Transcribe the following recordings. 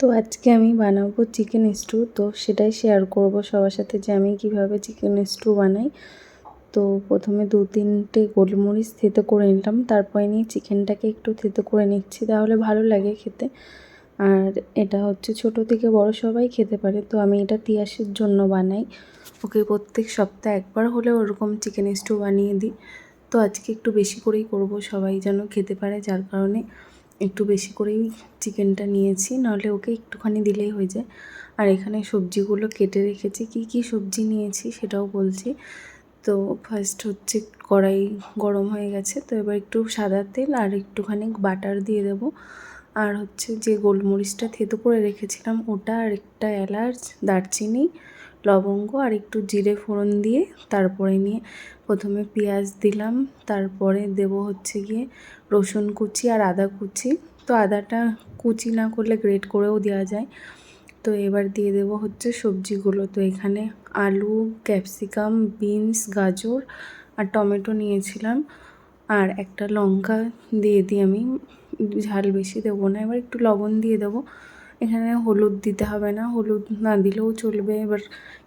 তো আজকে আমি বানাবো চিকেন স্টু তো সেটাই শেয়ার করব সবার সাথে যে আমি কীভাবে চিকেন স্টু বানাই। তো প্রথমে দু তিনটে গোলমরিচ থেতে করে নিলাম, তারপরে নিয়ে চিকেনটাকে একটু থেতে করে নিচ্ছি, তাহলে ভালো লাগে খেতে। আর এটা হচ্ছে ছোট থেকে বড় সবাই খেতে পারে, তো আমি এটা তিয়াসের জন্য বানাই। ওকে প্রত্যেক সপ্তাহে একবার হলে ওরকম চিকেন স্টু বানিয়ে দিই। তো আজকে একটু বেশি করেই করব সবাই যেন খেতে পারে, যার কারণে একটু বেশি করেই চিকেনটা নিয়েছি, নাহলে ওকে একটুখানি দিলেই হয়ে যায়। আর এখানে সবজিগুলো কেটে রেখেছি, কি কি সবজি নিয়েছি সেটাও বলছি। তো ফার্স্ট হচ্ছে কড়াই গরম হয়ে গেছে, তো এবার একটু সাদা তেল আর একটুখানি বাটার দিয়ে দেব। আর হচ্ছে যে গোলমরিচটা থেতো করে রেখেছিলাম, ওটা আর একটা এলাচ, দারচিনি লবঙ্গ আর একটু জিরে ফোড়ন দিয়ে তারপরে নিয়ে প্রথমে পেঁয়াজ দিলাম, তারপরে দেব হচ্ছে গিয়ে রসুন কুচি আর আদা কুচি। তো আদাটা কুচি না করলে গ্রেট করেও দেওয়া যায়। তো এবার দিয়ে দেব হচ্ছে সবজিগুলো। তো এখানে আলু, ক্যাপসিকাম, বিনস, গাজর আর টমেটো নিয়েছিলাম। আর একটা লঙ্কা দিয়ে দিই আমি ঝাল বেশি দেবো না, এবার একটু লবণ দিয়ে দেবো। এখানে হলুদ দিতে হবে না, হলুদ না দিলেও চলবে, এবার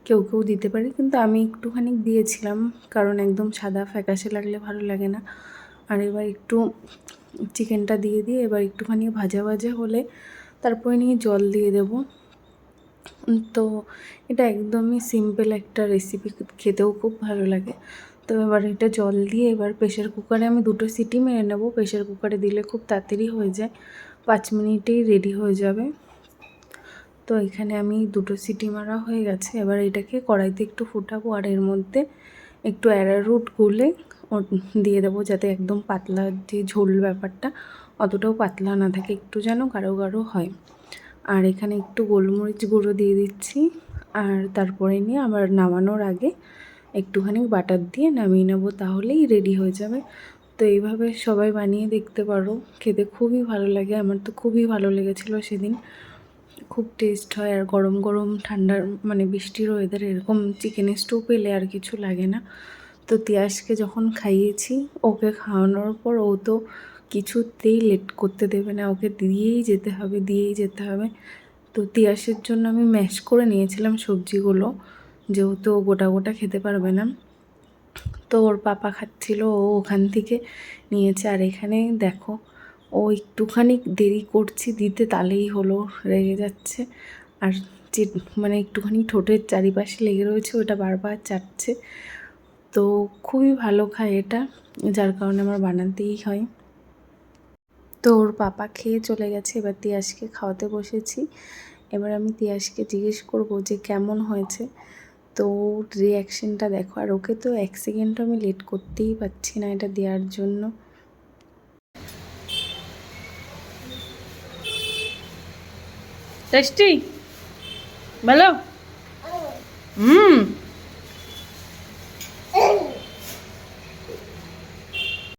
কেউ কেউ দিতে পারে। কিন্তু আমি একটুখানি দিয়েছিলাম কারণ একদম সাদা, ফ্যাকাশে লাগলে ভালো লাগে না। আর এবার একটু চিকেনটা দিয়ে দিয়ে এবার একটুখানি ভাজা ভাজা হলে তারপরে নিয়ে জল দিয়ে দেব। তো এটা একদমই সিম্পল একটা রেসিপি খেতেও খুব ভালো লাগে। তো এবার এটা জল দিয়ে এবার প্রেশার কুকারে আমি দুটো সিটি মেরে নেব। প্রেশার কুকারে দিলে খুব তাড়াতাড়ি হয়ে যায়, পাঁচ মিনিটেই রেডি হয়ে যাবে। তো এখানে আমি দুটো সিটি মারা হয়ে গেছে। এবার এটাকে কড়াইতে একটু ফুটাবো আর এর মধ্যে একটু অ্যারারুট গুলে দিয়ে দেবো যাতে একদম পাতলা যে ঝোল ব্যাপারটা অতটাও পাতলা না থাকে, একটু যেন গাঢ় গাঢ় হয়। আর এখানে একটু গোলমরিচ গুঁড়ো দিয়ে দিচ্ছি আর তারপরে নিয়ে আবার নামানোর আগে একটুখানি বাটার দিয়ে নামিয়ে নেব তাহলেই রেডি হয়ে যাবে। তো এইভাবে সবাই বানিয়ে দেখতে পারো, খেতে খুবই ভালো লাগে, আমার তো খুবই ভালো লেগেছিলো সেদিন। খুব টেস্ট হয় আর গরম গরম ঠান্ডার মানে বৃষ্টির ওয়েদার এরকম চিকেন স্টু পেলে আর কিছু লাগে না। তো তিয়াসকে যখন খাইয়েছি, ওকে খাওয়ানোর পর ও তো কিছুতেই লেট করতে দেবে না। ওকে দিয়েই যেতে হবে, দিয়েই যেতে হবে। তো তিয়াসের জন্য আমি ম্যাশ করে নিয়েছিলাম সবজিগুলো, যেহেতু ও গোটা গোটা খেতে পারবে না। তো ওর পাপা খাচ্ছিল, ও ওখান থেকে নিয়েছে। আর এখানে দেখো ও একটুখানি দেরি করছি দিতে তালেই হলো, রেগে যাচ্ছে। আর যে মানে একটুখানি ঠোঁটের চারিপাশে লেগে রয়েছে, ওটা বারবার চাটছে। তো খুবই ভালো খায় এটা, যার কারণে আমার বানাতেই হয়। তো ওর পাপা খেয়ে চলে গেছে, এবার তিয়াসকে খাওয়াতে বসেছি। এবার আমি তিয়াসকে জিজ্ঞেস করব যে কেমন হয়েছে। তো রিয়াকশনটা দেখো, আর ওকে তো এক সেকেন্ডও আমি লেট করতেই পারছি না এটা দেওয়ার জন্য। টেস্টি ভালো